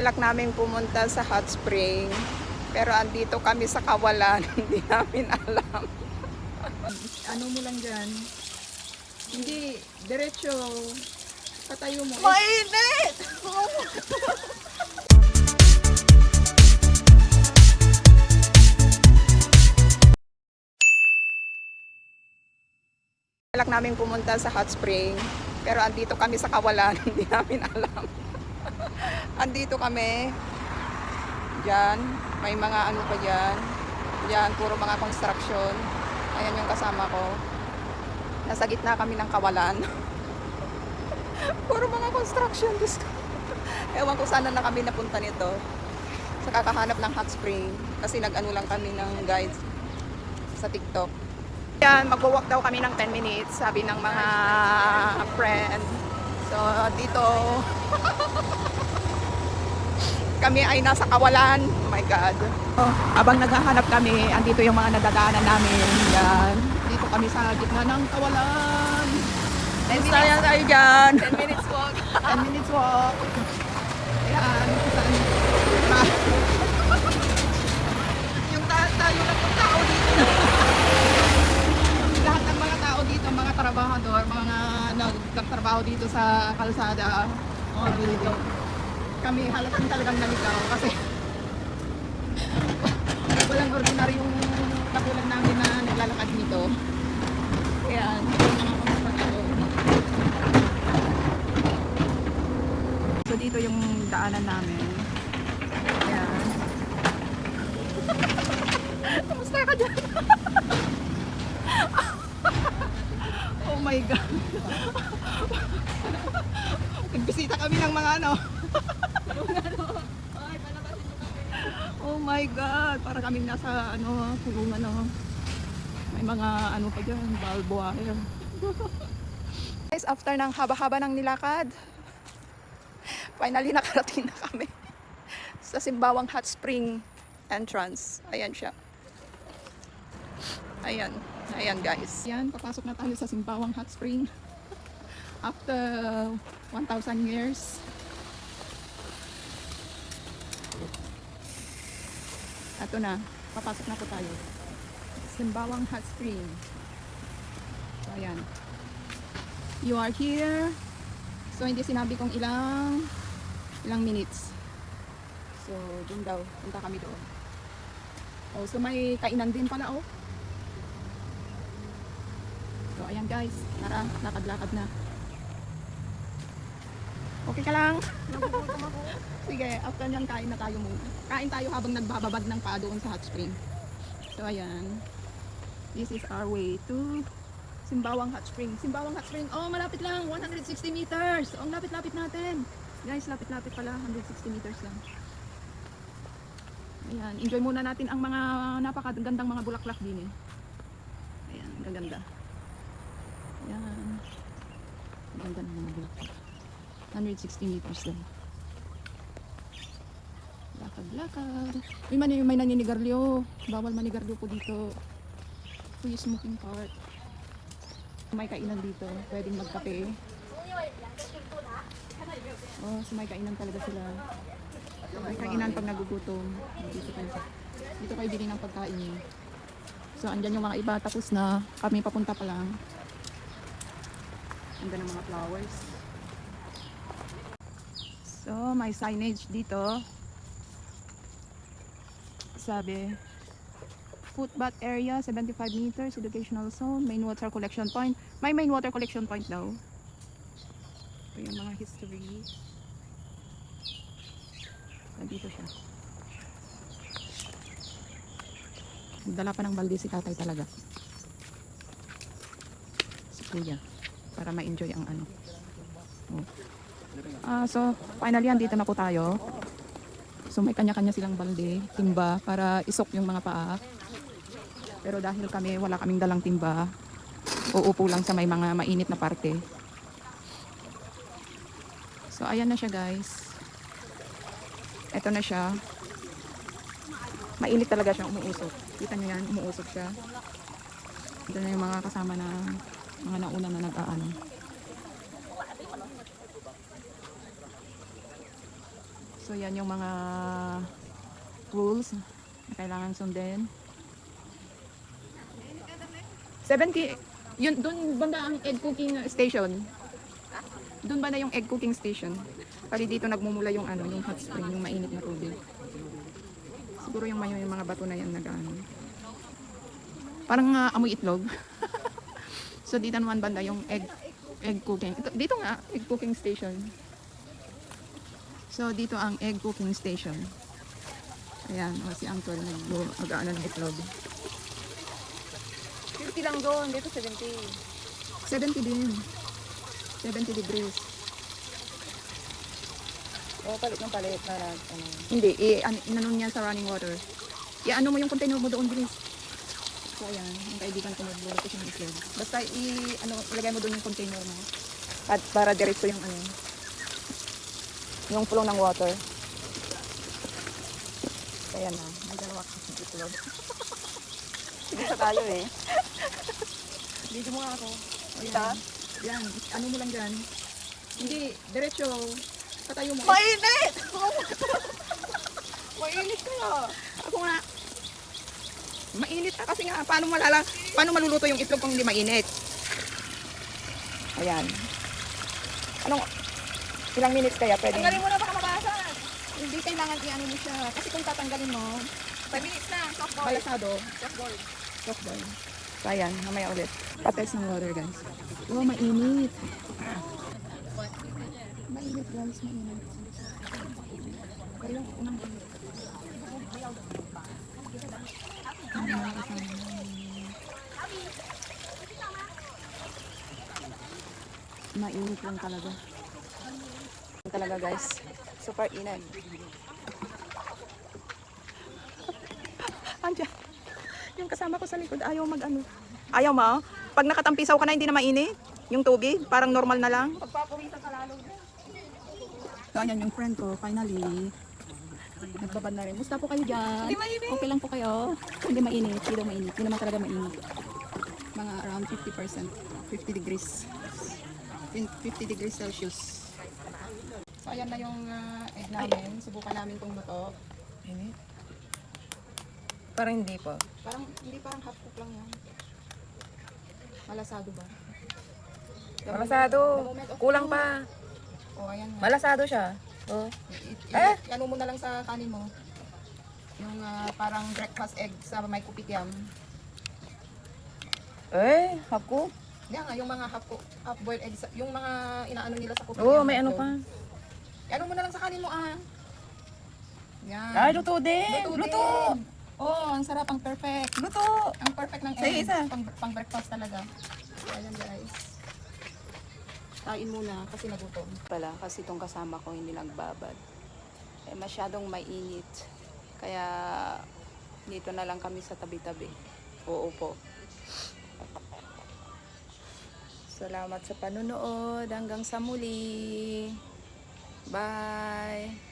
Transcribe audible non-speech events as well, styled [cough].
Balak namin pumunta sa hot spring. Pero andito kami sa kawalan. [laughs] Hindi namin alam. ano mo lang dyan? Hindi, diretso. Patayo mo. Mainit! Balak namin pumunta sa hot spring. Pero andito kami sa kawalan. [laughs] Hindi namin alam. [laughs] andito kami. Diyan. May mga ano pa dyan. Diyan, puro mga construction. Ayan yung kasama ko. Nasa gitna kami ng kawalan. [laughs] puro mga construction. Diyos ko. [laughs] Ewan ko sana na kami napunta nito. Sa kakahanap ng hot spring. Kasi nag-ano lang kami ng guides sa TikTok. Yan, magwo-walk daw kami ng 10 minutes, sabi ng mga friend. So, dito, kami ay nasa kawalan. Oh my God. Oh, abang naghahanap kami, andito yung mga nadadaanan namin. Yan. Dito kami sa gitna ng kawalan. 10 minutes. Tayo tayo dyan. 10 minutes walk. [laughs] 10 minutes walk. Ayan. Saan? Ma- yung ta- tayo lang ng tao dito. [laughs] Lahat ng mga tao dito, mga trabahador, mga nagtatrabaho dito sa kalsada, mga building. Kami halos din talagang naligaw kasi [laughs] walang ordinary yung katulad namin na naglalakad dito. Konstruction. So dito yung daanan namin. Ayan. Kamusta ka dyan? oh my God. [laughs] Nagbisita kami ng mga ano. [laughs] oh my God. Para kaming nasa ano, kulungan ano. May mga ano pa dyan, wire. [laughs] Guys, after ng haba-haba ng nilakad, finally nakarating na kami sa Simbawang Hot Spring entrance. Ayan siya. Ayan. Ayan guys. Ayan, papasok na tayo sa Simbawang Hot Spring. [laughs] After 1,000 years. Ito na. Papasok na po tayo. Simbawang Hot Spring. So, ayan. You are here. So, hindi sinabi kong ilang ilang minutes. So, dun daw. Punta kami doon. Oh, so may kainan din pala, oh. Ayan guys. Tara, lakad-lakad na. Okay ka lang? Sige, after nyan, kain na tayo muna. Kain tayo habang nagbababad ng paa doon sa hot spring. So, ayan. This is our way to Simbawang Hot Spring. Simbawang Hot Spring. Oh, malapit lang. 160 meters. Oh, ang lapit-lapit natin. Guys, lapit-lapit pala. 160 meters lang. Ayan. Enjoy muna natin ang mga napakagandang mga bulaklak din eh. Ayan. Gaganda. Ayan. Ganda ng mga bulaklak. 160 meters lang. Lakad-lakad. Uy, man, may naninigarlyo. Bawal manigarlyo po dito. Free smoking part. May kainan dito. Pwedeng magkape. Oh, so may kainan talaga sila. May kainan pag nagugutom. Dito kayo, dito kayo bili ng pagkain. So, andyan yung mga iba. Tapos na. Kami papunta pa lang. Ganda ng mga flowers. So, may signage dito. Sabi, footbath area, 75 meters, educational zone, main water collection point. May main water collection point daw. Ito yung mga history. Nandito siya. Nagdala pa ng balde si tatay talaga. Si kuya. Para ma-enjoy ang ano. Oh. Ah, so, finally, andito na po tayo. So, may kanya-kanya silang balde, timba, para isok yung mga paa. Pero dahil kami, wala kaming dalang timba, uupo lang sa may mga mainit na parte. So, ayan na siya, guys. Ito na siya. Mainit talaga siya, umuusok. Kita niyo yan, umuusok siya. Ito na yung mga kasama na, mga nauna na nag-aano. So yan yung mga rules na kailangan sundin. 70, yun, doon banda ang egg cooking station. Doon ba na yung egg cooking station? Pali dito nagmumula yung ano, yung hot spring, yung mainit na tubig. Siguro yung may, yung mga bato na yan nag ano. Parang ah, amoy itlog. [laughs] so dito naman banda yung egg egg cooking. Ito, dito nga, egg cooking station. So dito ang egg cooking station. Ayan, o si Uncle nag mag-ano ng itlog. 50 lang doon. Dito 70. 70 din. 70 degrees. Oo, palit ng palit. Para, ano. Hindi, i an, inanon niya sa running water. I-ano mo yung container mo doon, bilis. So ayan, yung kaibigan ko magluluto siya ng itlog. Basta i ano, ilagay mo doon yung container mo. At para diretso yung ano, yung flow ng water. Ayan na, may dalawa kasi itlog. [laughs] Sige sa tayo eh. Dito mo ako. Ayan. Yan, ano mo lang dyan. Hindi, diretso. Patayo mo. Mainit! [laughs] Mainit kaya. Ako nga. Mainit na kasi nga. Paano malala, paano maluluto yung itlog kung hindi mainit? Ayan. Anong, ilang minutes kaya pwede? Tanggalin mo na baka mabasag. Hindi kailangan i-ano mo siya. Kasi kung tatanggalin mo, 5 minutes na. Soft boil. balasado. Soft boil. Soft boil. So ayan, mamaya ulit. Patest ng water guys. Oh, mainit. Mainit guys, mainit. Kailang unang Mainit lang talaga. Talaga guys. Super init. Andiyan. Yung kasama ko sa likod, ayaw mag ano. Ayaw mo? Pag nakatampisaw ka na, hindi na mainit? Yung tubig? Parang normal na lang? Pagpapawisan ka lalo. So, ayan yung friend ko, finally. Nagbabad na rin. Musta po kayo dyan? Hindi mainit. Okay lang po kayo? Hindi mainit. Hindi daw mainit. Hindi naman talaga mainit. Mga around 50%. 50 degrees. 50 degrees Celsius. So, ayan na yung ah, egg namin. Subukan namin kung luto. Mainit? Parang hindi pa. Parang, hindi parang half cook lang yan. Malasado ba? The Malasado. moment- Kulang pa. Oh, ayan. Malasado siya. Oh. Eh? ano mo na lang sa kanin mo. Yung ah, parang breakfast egg sa may kupityam. Eh, hapko. Yan nga, yung mga half, cook- half boiled eggs, yung mga inaano nila sa kupityam. Oo, may ano pa. Ano mo na lang sa kanin mo ah. Yan. Ay, luto din. Luto. Luto. din. Oh, ang sarap, ang perfect. Luto. Ang perfect ng Sige, egg. isa. Pang, pang breakfast talaga. Ayan guys. Kain muna kasi nagutom. pala kasi itong kasama ko hindi nagbabad. Eh, masyadong mainit. Kaya dito na lang kami sa tabi-tabi. Oo po. Salamat sa panunood. Hanggang sa muli. Bye!